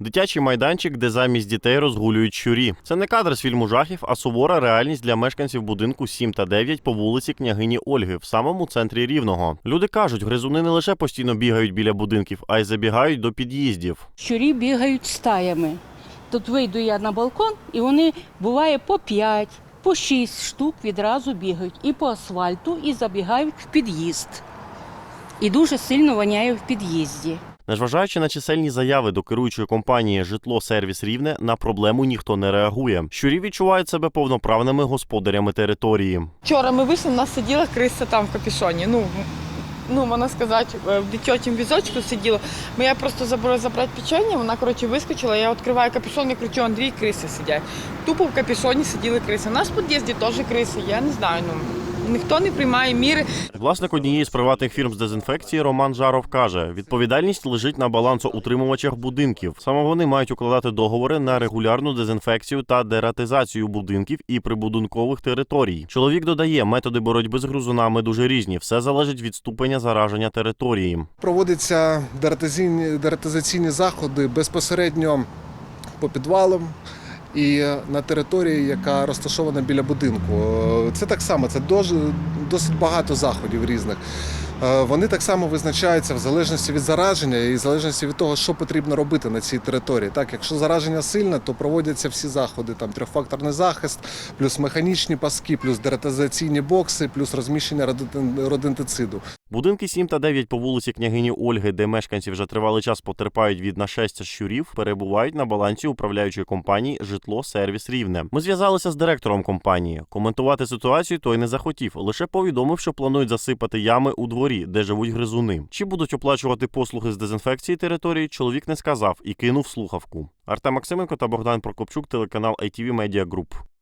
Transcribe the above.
Дитячий майданчик, де замість дітей розгулюють щурі. Це не кадр з фільму жахів, а сувора реальність для мешканців будинку 7 та 9 по вулиці княгині Ольги в самому центрі рівного. Люди кажуть, гризуни не лише постійно бігають біля будинків, а й забігають до під'їздів. Щурі бігають стаями. Тут вийду я на балкон, і вони буває по 5, по 6 штук відразу бігають і по асфальту, і забігають в під'їзд. І дуже сильно воняє в під'їзді. Незважаючи на чисельні заяви до керуючої компанії Житло Сервіс Рівне, на проблему ніхто не реагує. Щурі відчувають себе повноправними господарями території. Вчора ми вийшли, у нас сиділа криса там в капюшоні. Ну, ну можна сказати, в дитячому візочку сиділа. Ми я просто забула забрати печення, вона коротше вискочила, я відкриваю капюшон, я кричу, Андрій, криси сидять. Тупо в капюшоні сиділи криси. У нас в під'їзді теж криси, я не знаю. Ну, ніхто не приймає міри. Власник однієї з приватних фірм з дезінфекції Роман Жаров каже: відповідальність лежить на балансоутримувачах будинків. Саме вони мають укладати договори на регулярну дезінфекцію та дератизацію будинків і прибудинкових територій. Чоловік додає, методи боротьби з грузунами дуже різні. Все залежить від ступеня зараження території. Проводяться дератизаційні, дератизаційні заходи безпосередньо по підвалам і на території, яка розташована біля будинку. Це так само, це досить багато заходів різних. Е, Вони так само визначаються в залежності від зараження і в залежності від того, що потрібно робити на цій території. Так, якщо зараження сильне, то проводяться всі заходи, там трьохфакторний захист, плюс механічні паски, плюс дератизаційні бокси, плюс розміщення родинтициду. Будинки 7 та 9 по вулиці княгині Ольги, де мешканці вже тривалий час потерпають від нашестя щурів, перебувають на балансі управляючої компанії Житло Сервіс Рівне. Ми зв'язалися з директором компанії. Коментувати ситуацію той не захотів, лише повідомив, що планують засипати ями у дворі, де живуть гризуни. Чи будуть оплачувати послуги з дезінфекції території, чоловік не сказав і кинув слухавку. Артем Максименко та Богдан Прокопчук, телеканал ITV Media Group.